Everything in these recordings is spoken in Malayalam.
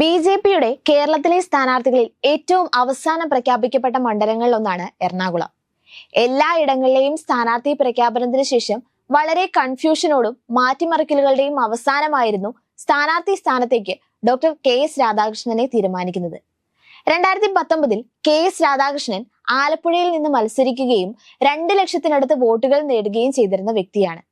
ബി ജെ പിയുടെ കേരളത്തിലെ സ്ഥാനാർത്ഥികളിൽ ഏറ്റവും അവസാനം പ്രഖ്യാപിക്കപ്പെട്ട മണ്ഡലങ്ങളിലൊന്നാണ് എറണാകുളം. എല്ലാ എല്ലായിടങ്ങളിലെയും സ്ഥാനാർത്ഥി പ്രഖ്യാപനത്തിന് ശേഷം വളരെ കൺഫ്യൂഷനോടും മാറ്റിമറിക്കലുകളുടെയും അവസാനമായിരുന്നു സ്ഥാനാർത്ഥി സ്ഥാനത്തേക്ക് ഡോക്ടർ കെ എസ് രാധാകൃഷ്ണനെ തീരുമാനിക്കുന്നത്. രണ്ടായിരത്തി പത്തൊമ്പതിൽ കെ എസ് രാധാകൃഷ്ണൻ ആലപ്പുഴയിൽ നിന്ന് മത്സരിക്കുകയും രണ്ട് ലക്ഷത്തിനടുത്ത് വോട്ടുകൾ നേടുകയും ചെയ്തിരുന്ന വ്യക്തിയാണ്.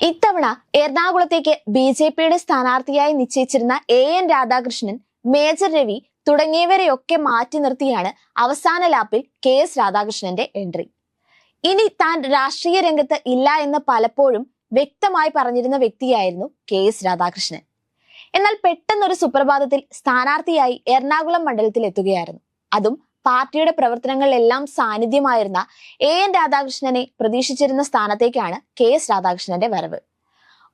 ഇത്തവണ എറണാകുളത്തേക്ക് ബി ജെ പിയുടെ സ്ഥാനാർത്ഥിയായി നിശ്ചയിച്ചിരുന്ന A N Radhakrishnan major Ravi തുടങ്ങിയവരെയൊക്കെ മാറ്റി നിർത്തിയാണ് അവസാന ലാപ്പിൽ കെ എസ് രാധാകൃഷ്ണന്റെ എൻട്രി. ഇനി താൻ രാഷ്ട്രീയ രംഗത്ത് ഇല്ല എന്ന് പലപ്പോഴും വ്യക്തമായി പറഞ്ഞിരുന്ന വ്യക്തിയായിരുന്നു കെ എസ് രാധാകൃഷ്ണൻ. എന്നാൽ പെട്ടെന്നൊരു സുപ്രഭാതത്തിൽ സ്ഥാനാർത്ഥിയായി എറണാകുളം മണ്ഡലത്തിൽ എത്തുകയായിരുന്നു അതും പാർട്ടിയുടെ പ്രവർത്തനങ്ങളിലെല്ലാം സാന്നിധ്യമായിരുന്ന എ. എൻ. രാധാകൃഷ്ണനെ പ്രതീക്ഷിച്ചിരുന്ന സ്ഥാനത്തേക്കാണ് കെ. എസ്. രാധാകൃഷ്ണന്റെ വരവ്.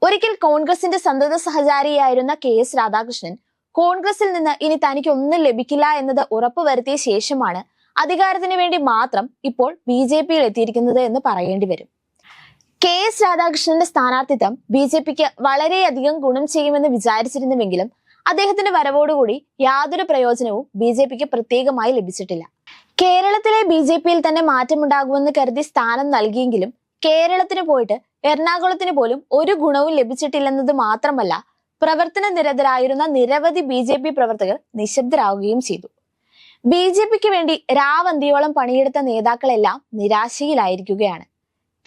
ഒരിക്കൽ കോൺഗ്രസിന്റെ സന്തത സഹചാരിയായിരുന്ന കെ. എസ്. രാധാകൃഷ്ണൻ കോൺഗ്രസിൽ നിന്ന് ഇനി തനിക്ക് ഒന്നും ലഭിക്കില്ല എന്നത് ഉറപ്പുവരുത്തിയ ശേഷമാണ് അധികാരത്തിന് വേണ്ടി മാത്രം ഇപ്പോൾ ബി ജെ പിയിൽ എത്തിയിരിക്കുന്നത് എന്ന് പറയേണ്ടി വരും. കെ. എസ്. രാധാകൃഷ്ണന്റെ സ്ഥാനാർത്ഥിത്വം ബി ജെ പിക്ക് വളരെയധികം ഗുണം ചെയ്യുമെന്ന് വിചാരിച്ചിരുന്നുവെങ്കിലും അദ്ദേഹത്തിന്റെ വരവോടുകൂടി യാതൊരു പ്രയോജനവും ബി ജെ പിക്ക് പ്രത്യേകമായി ലഭിച്ചിട്ടില്ല. കേരളത്തിലെ ബി ജെ പിയിൽ തന്നെ മാറ്റമുണ്ടാകുമെന്ന് കരുതി സ്ഥാനം നൽകിയെങ്കിലും കേരളത്തിന് പോയിട്ട് എറണാകുളത്തിന് പോലും ഒരു ഗുണവും ലഭിച്ചിട്ടില്ലെന്നത് മാത്രമല്ല പ്രവർത്തന നിരതരായിരുന്ന നിരവധി ബി ജെ പി പ്രവർത്തകർ നിശബ്ദരാകുകയും ചെയ്തു. ബി ജെ പിക്ക് വേണ്ടി രാവന്തിയോളം പണിയെടുത്ത നേതാക്കളെല്ലാം നിരാശയിലായിരിക്കുകയാണ്.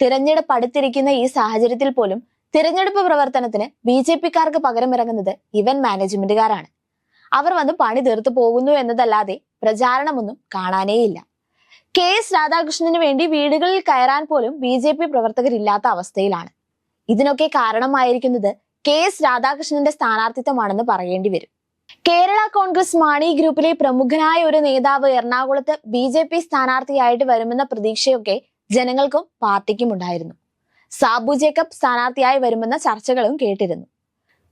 തിരഞ്ഞെടുപ്പ് അടുത്തിരിക്കുന്ന ഈ സാഹചര്യത്തിൽ പോലും തിരഞ്ഞെടുപ്പ് പ്രവർത്തനത്തിന് ബി ജെ പിക്കാർക്ക് പകരമിറങ്ങുന്നത് ഇവന്റ് മാനേജ്മെന്റുകാരാണ്. അവർ വന്ന് പണി തീർത്തു പോകുന്നു എന്നതല്ലാതെ പ്രചാരണമൊന്നും കാണാനേയില്ല. കെ എസ് രാധാകൃഷ്ണന് വേണ്ടി വീടുകളിൽ കയറാൻ പോലും ബി ജെ പി പ്രവർത്തകരില്ലാത്ത അവസ്ഥയിലാണ്. ഇതിനൊക്കെ കാരണമായിരിക്കുന്നത് കെ എസ് രാധാകൃഷ്ണന്റെ സ്ഥാനാർത്ഥിത്വമാണെന്ന് പറയേണ്ടി വരും. കേരള കോൺഗ്രസ് മാണി ഗ്രൂപ്പിലെ പ്രമുഖനായ ഒരു നേതാവ് എറണാകുളത്ത് ബി ജെ പി സ്ഥാനാർത്ഥിയായിട്ട് വരുമെന്ന പ്രതീക്ഷയൊക്കെ ജനങ്ങൾക്കും പാർട്ടിക്കും ഉണ്ടായിരുന്നു സാബു ജേക്കബ് സ്ഥാനാർത്ഥിയായി വരുമെന്ന ചർച്ചകളും കേട്ടിരുന്നു.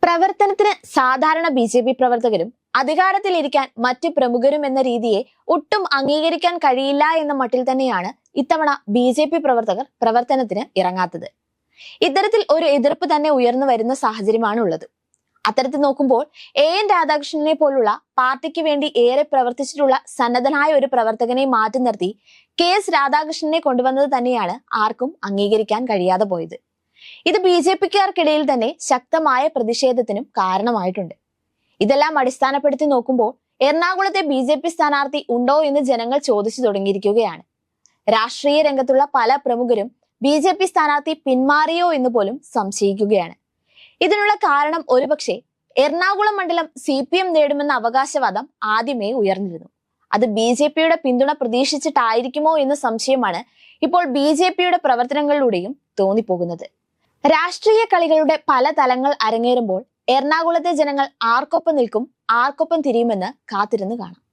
പ്രവർത്തനത്തിന് സാധാരണ ബി ജെ പി പ്രവർത്തകരും അധികാരത്തിലിരിക്കാൻ മറ്റ് പ്രമുഖരും എന്ന രീതിയെ ഒട്ടും അംഗീകരിക്കാൻ കഴിയില്ല എന്ന മട്ടിൽ തന്നെയാണ് ഇത്തവണ ബി ജെ പി പ്രവർത്തകർ പ്രവർത്തനത്തിന് ഇറങ്ങാത്തത്. ഇത്തരത്തിൽ ഒരു എതിർപ്പ് തന്നെ ഉയർന്നു വരുന്ന സാഹചര്യമാണ് ഉള്ളത് അത്തരത്തിൽ നോക്കുമ്പോൾ എ എൻ രാധാകൃഷ്ണനെ പോലുള്ള പാർട്ടിക്ക് വേണ്ടി ഏറെ പ്രവർത്തിച്ചിട്ടുള്ള സന്നദ്ധനായ ഒരു പ്രവർത്തകനെ മാറ്റി നിർത്തി കെ എസ് രാധാകൃഷ്ണനെ കൊണ്ടുവന്നത് തന്നെയാണ് ആർക്കും അംഗീകരിക്കാൻ കഴിയാതെ പോയത്. ഇത് ബി ജെ പിക്കാർക്കിടയിൽ തന്നെ ശക്തമായ പ്രതിഷേധത്തിനും കാരണമായിട്ടുണ്ട്. ഇതെല്ലാം അടിസ്ഥാനപ്പെടുത്തി നോക്കുമ്പോൾ എറണാകുളത്തെ ബി ജെ പി സ്ഥാനാർത്ഥി ഉണ്ടോ എന്ന് ജനങ്ങൾ ചോദിച്ചു തുടങ്ങിയിരിക്കുകയാണ്. രാഷ്ട്രീയ രംഗത്തുള്ള പല പ്രമുഖരും ബി ജെ പി സ്ഥാനാർത്ഥി പിന്മാറിയോ എന്ന് പോലും സംശയിക്കുകയാണ്. ഇതിനുള്ള കാരണം ഒരുപക്ഷെ എറണാകുളം മണ്ഡലം സി പി എം നേടുമെന്ന അവകാശവാദം ആദ്യമേ ഉയർന്നിരുന്നു. അത് ബി ജെ പിയുടെ പിന്തുണ പ്രതീക്ഷിച്ചിട്ടായിരിക്കുമോ എന്ന സംശയമാണ് ഇപ്പോൾ ബി ജെ പിയുടെ പ്രവർത്തനങ്ങളിലൂടെയും തോന്നിപ്പോകുന്നത്. രാഷ്ട്രീയ കളികളുടെ പല തലങ്ങൾ അരങ്ങേറുമ്പോൾ എറണാകുളത്തെ ജനങ്ങൾ ആർക്കൊപ്പം നിൽക്കും ആർക്കൊപ്പം തിരിയുമെന്ന് കാത്തിരുന്ന് കാണാം.